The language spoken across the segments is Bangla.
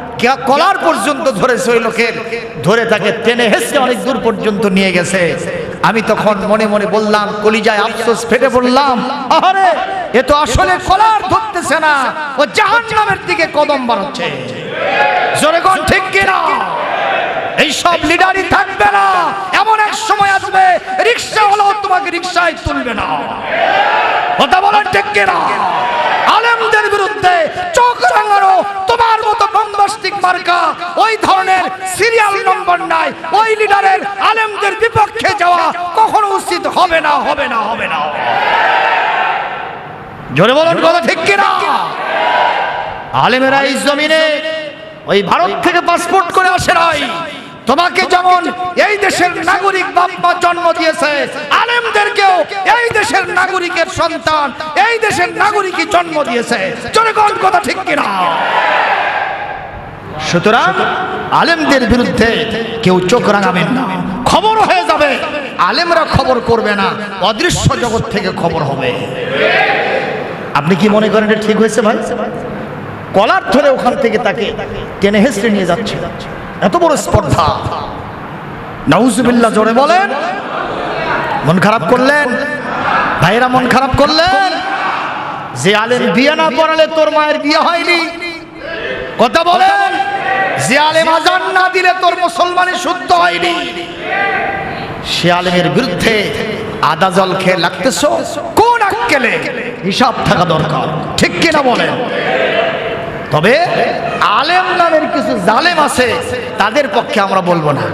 কলার পর্যন্ত ধরেছে ওই লোকের? ধরে তাকে টেনে হেসে অনেক দূর পর্যন্ত নিয়ে গেছে। আমি তখন মনে মনে বললাম, কলিজায় আফসোস ফেটে বললাম আরে এ তো আসলে কলার ধরতেছে না, ও জাহান্নামের দিকে কদম বাড়াচ্ছে। কোন ঠিক কিনা? এই সব লিডারই থাকবে না। এমন এক সময় আসবে রিক্সা হলো তোমাকে রিক্সায় তুলবে না। কথা বলেন ঠিক কিনা? আলেমদের বিরুদ্ধে চোখ রাঙানো তোমার মতো বম্বাস্টিক মার্কা ওই ধরনের সিরিয়াল নম্বর নাই। ওই লিডারের আলেমদের বিপক্ষে যাওয়া কখনো উচিত হবে না হবে না হবে না। জোরে বলুন, কথা ঠিক কিনা? আলেমেরা এই জমিনে ওই ভারত থেকে পাসপোর্ট করে আসে নাই। তোমাকে যেমন এই দেশের নাগরিক বাপ্পা জন্ম দিয়েছে, আলেমদেরকেও এই দেশের নাগরিকের সন্তান, এই দেশের নাগরিকই জন্ম দিয়েছে। জনগণ, কথা ঠিক কিনা? সুতরাং আলেমদের বিরুদ্ধে কেউ চোখ রাঙাবেন না। খবর হয়ে যাবে। আলেমরা খবর করবে না। অদৃশ্য জগৎ থেকে খবর হবে। আপনি কি মনে করেন এটা ঠিক হয়েছে ভাই? কলার ধরে ওখান থেকে তাকে টেনে হেসড়ে নিয়ে যাচ্ছে। এত বড় স্পর্ধা। নাউজুবিল্লাহ জোরে বলেন। মন খারাপ করলেন? ভাইরা মন খারাপ করলেন? যে আলেম বিয়ে না পড়ালে তোর মায়ের বিয়ে হয়নি। কথা বলেন। না দিলে শুদ্ধ হয়নি। বিরুদ্ধে আদা জল খেয়ে হিসাব থাকা দরকার। ঠিক বলেন? তবে আলেম নামের কিছু জালেম আছে, তাদের পক্ষে আমরা বলব না।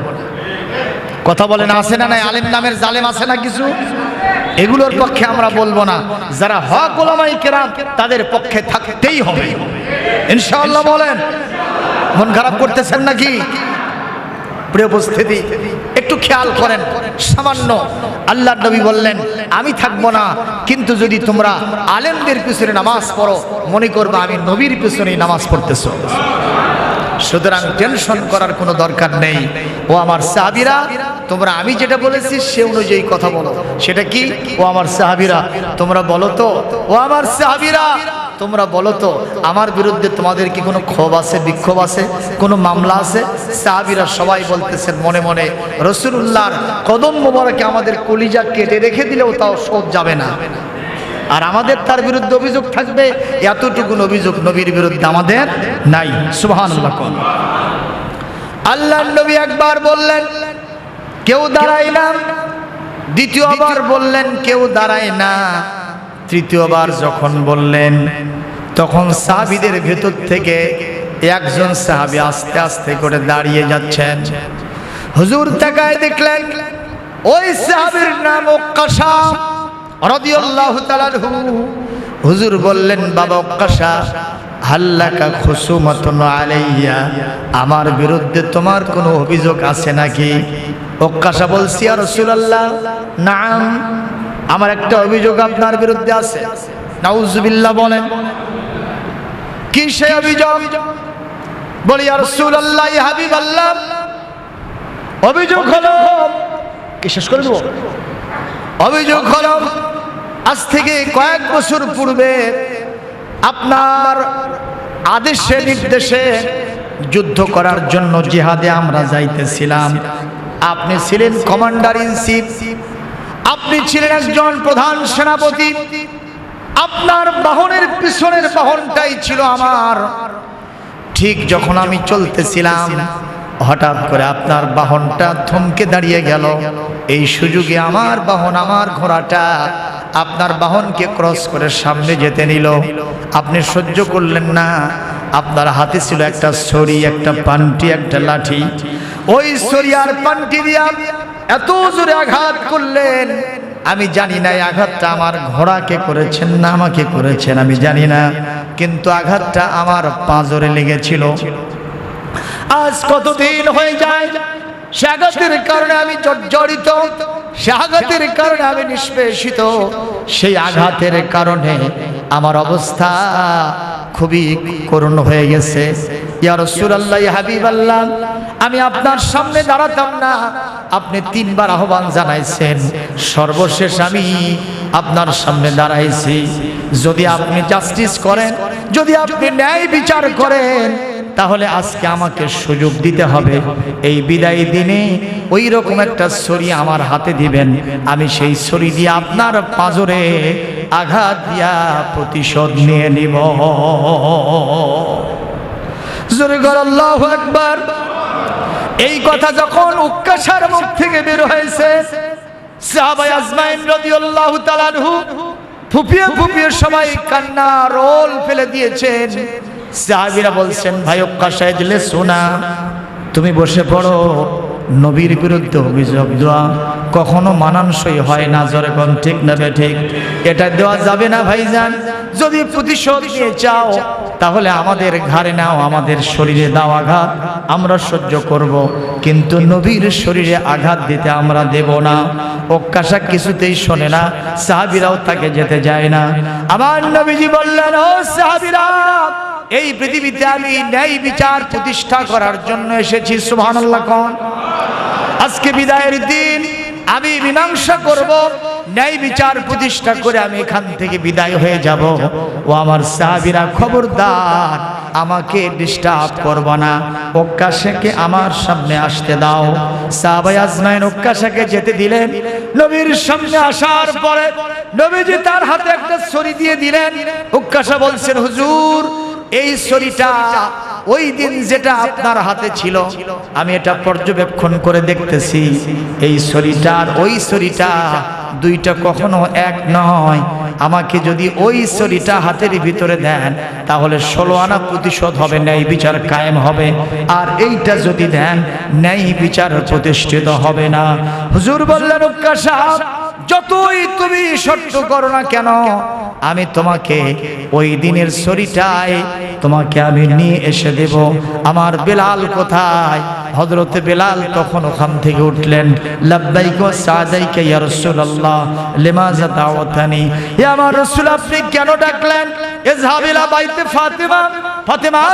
কথা বলেন, আছে না নাই? আলেম নামের জালেম আছে না কিছু? এগুলোর পক্ষে আমরা বলব না। যারা হক ওলামাই কেরাম, তাদের পক্ষে থাকতেই হবে। ইনশাআল্লাহ বলেন মন খারাপ করতেছেন নাকি? প্রিয় উপস্থিতি, একটু খেয়াল করেন। সামান্য আল্লাহ নবী বললেন, আমি থাকব না, কিন্তু যদি তোমরা আলেমদের পিছনে নামাজ পড়ো, মনে করবে আমি নবীর পিছনেই নামাজ পড়তেছ। সুতরাং টেনশন করার কোনো দরকার নেই। ও আমার সাহাবিরা, তোমরা আমি যেটা বলেছি সে অনুযায়ী কথা বলো। সেটা কি? ও আমার সাহাবিরা, তোমরা বলো তো, ও আমার সাহাবিরা তোমরা বলো তো, আমার বিরুদ্ধে তোমাদের কি কোনো ক্ষোভ আছে, বিক্ষোভ আছে, কোনো মামলা আছে? সাহাবিরা সবাই বলতেছেন মনে মনে রসুল্লাহর কদম মোবারকে আমাদের কলিজা কেটে রেখে দিলেও তাও শোধ যাবে না। আর আমাদের তার বিরুদ্ধে অভিযোগ থাকবে, এতটুকুন অভিযোগ নবীর বিরুদ্ধে আমাদের নাই। সুহান আল্লাহ নবী একবার বললেন, কেউ দাঁড়ায় না। দ্বিতীয়বার বললেন, কেউ দাঁড়ায় না। তৃতীয়বার যখন বললেন, তখন সাহাবিদের ভেতর থেকে একজন সাহাবি আস্তে আস্তে করে দাঁড়িয়ে যাচ্ছেন হুজুর তাকায় দেখলেন, ওই সাহাবীর নাম ওকাশা রাদিয়াল্লাহু তাআলা আনহু। হুজুর বললেন, বাবা ওকাশা হাল্লাকা খুসুমাতুন আলাইয়া, আমার বিরুদ্ধে তোমার কোনো অভিযোগ আছে নাকি ওকাশা বলছি আর রাসূলুল্লাহ, নাম আমার একটা অভিযোগ আপনার বিরুদ্ধে আছে। নাউজুবিল্লাহ বলেন। কি সে অভিযোগ? বলি আর সুল আল্লাহ হাবিব আল্লাহ অভিযোগ হলো কি শেষ করে দেবো? অভিযোগ হলো আজ থেকে কয়েক বছর পূর্বে আপনার আদেশে নির্দেশে যুদ্ধ করার জন্য জিহাদে আমরা যাইতেছিলাম। আপনি ছিলেন কমান্ডার ইন চিফ। আপনি ছিলেন একজন প্রধান সেনাপতি। আপনার বাহনের পিছনের বাহনটাই ছিল আমার। ঠিক যখন আমি চলতেছিলাম, হঠাৎ করে আপনার বাহনটা থমকে দাঁড়িয়ে গেল। এই সুযোগে আমার বাহন, আমার ঘোড়াটা আপনার বাহনকে ক্রস করে সামনে যেতে নিল। আপনি সহ্য করলেন না। আপনার হাতে ছিল একটা ছড়ি, একটা পান্টি, একটা লাঠি। ওই ছড়ি আর পান্টি দিয়া এত জোরে আঘাত করলেন। আমি জানি না আঘাতটা আমার ঘোড়াকে করেছেন না আমাকে করেছেন, আমি জানি না। কিন্তু আঘাতটা আমার পাঁজরে লেগেছিল। আজ কতদিন হয়ে যায়? সে আঘাতের কারণে আমি জর্জরিত। সে আঘাতের কারণে আমি নিষ্পেষিত। সেই আঘাতের কারণে আমার অবস্থা খুবই করুণ হয়ে গেছে। ইয়া রাসূলুল্লাহ, ইয়া হাবিবাল্লাহ, আমি আপনার সামনে দাঁড়াতাম না। আপনি তিনবার আহ্বান জানাইছেন। সর্বশেষ আমি আপনার সামনে দাঁড়াইছি। যদি আপনি জাস্টিস করেন, যদি আপনি ন্যায় বিচার করেন, তাহলে আজকে আমাকে সুযোগ দিতে হবে। এই বিদায় দিনে ওই রকম একটা ছড়ি আমার হাতে দিবেন। আমি সেই ছড়ি দিয়ে আপনার পাজরে আঘাত দিয়া প্রতিশোধ নিয়ে নিব। জোরে কর, আল্লাহু আকবার। এই কথা যখন উক্কাশার মুখ থেকে বের হয়েছে সাহাবাই আজমাইন রাদিয়াল্লাহু তাআলা ফুপিয়ে ফুপিয়ে সবাই কান্না, রোল ফেলে দিয়েছেন। সাহাবীরা বলছেন, ভাই উক্কাশা দিলে শোনা, তুমি বসে পড়ো। নবীর বিরুদ্ধে অভিযোগ দেওয়া কখনো মানানসই হয় না, জোরে কোন ঠিক না বে ঠিক। এটা দেওয়া যাবে না, ভাইজান। যদি প্রতিশোধ নিয়ে চাও তাহলে আমাদের ঘাড়ে নাও, আমাদের শরীরে দাও আঘাত, আমরা সহ্য করব। কিন্তু নবীর শরীরে আঘাত দিতে আমরা দেব না। অক্কাশা কিছুতেই শোনে না, সাহাবিরাও তাকে যেতে যায় না। আমার নবীজি বললেন, ও সাহাবিরা, এই পৃথিবীতে আমি ন্যায় বিচার প্রতিষ্ঠা করার জন্য এসেছি, সুবহানাল্লাহ কোন। আজকে বিদায়ের দিন, আমি মীমাংসা করব। ন্যায় বিচার প্রতিষ্ঠা করে আমি এখান থেকে বিদায় হয়ে যাব। ও আমার সাহাবিরা, খবরদার, আমাকে ডিস্টার্ব করব না। ওক্কাশাকে আমার সামনে আসতে দাও। সাহাবাই আজমাইন ওক্কাশাকে যেতে দিলেন। নবীর সামনে আসার পরে নবীজি তার হাতে একটা ছড়ি দিয়ে দিলেন। ওক্কাশা বলছেন, হুজুর, এই ছড়িটা ওই দিন যেটা আপনার হাতে ছিল, আমি এটা পর্যবেক্ষণ করে দেখতেছি। এই ছড়িটা আর ওই ছড়িটা দুইটা কখনো এক নয়। আমাকে যদি ওই ছড়িটা হাতের ভিতরে দেন, তাহলে ষোলো আনা প্রতিশোধ হবে, ন্যায় বিচার কায়েম হবে। আর এইটা যদি দেন, ন্যায় বিচার প্রতিষ্ঠিত হবে না। হুজুর বললেন যতই তুমি সত্য করো না কেন, আমি তোমাকে ওই দিনের শরীরটায় তোমাকে আমি নিয়ে এসে দেব। আমার বেলাল কোথায়? হজরতে বেলাল তখন ওখান থেকে উঠলেন। আপনি কেন ডাকলেন?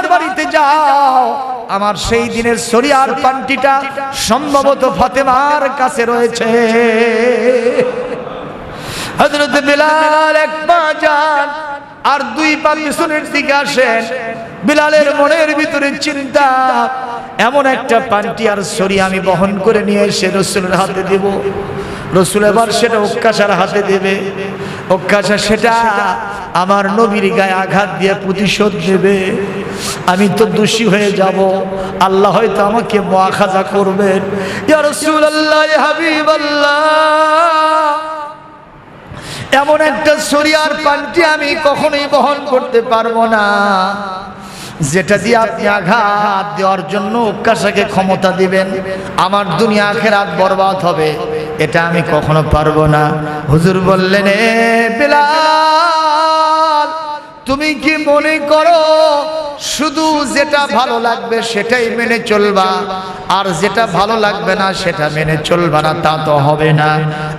বাড়িতে যাও। আমার সেই দিনের শরিয়ার পান্টিটা সম্ভবত ফাতেমার কাছে রয়েছে। হজরত বিলাল, এক আর দুই পা পিছনের দিকে আসেন। বিলালের মনের ভিতরে চিন্তা, এমন একটা পান্টি আর সরি আমি বহন করে নিয়ে এসে রসুলের হাতে দেব। রসুল এবার সেটা অক্কাশার হাতে দেবে। অক্কাশা সেটা আমার নবীর গায়ে আঘাত দিয়ে প্রতিশোধ দেবে আমি তো দোষী হয়ে যাব। আল্লাহ হয়তো আমাকে মোয়াখাজা করবেন। ইয়া রাসূলুল্লাহ, ইয়া হাবিবাল্লাহ। এমন একটা শরিয়ার পান্টি আমি কখনোই বহন করতে পারব না। যেটা দিয়ে আপনি আঘাত দেওয়ার জন্য উক্কাশাকে ক্ষমতা দিবেন, আমার দুনিয়া আখেরাত বরবাদ হবে, এটা আমি কখনো পারব না। হুজুর বললেন তুমি কি মনে করো, শুধু যেটা ভালো লাগবে সেটাই মেনে চলবা, আর যেটা ভালো লাগবে না সেটা মেনে চলবা না, তা তো হবে না।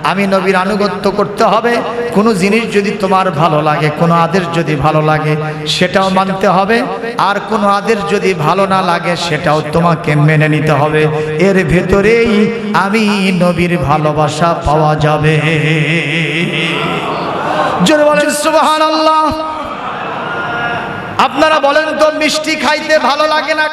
আমি নবীর আনুগত্য করতে হবে। কোনো জিনিস যদি তোমার ভালো লাগে, কোনো আদেশ যদি ভালো লাগে, সেটাও মানতে হবে। আর কোনো আদেশ যদি ভালো না লাগে, সেটাও তোমাকে মেনে নিতে হবে। এর ভেতরেই আমি নবীর ভালোবাসা পাওয়া যাবে। আপনারা বলেন তো, মিষ্টি খাইতে ভালো লাগে না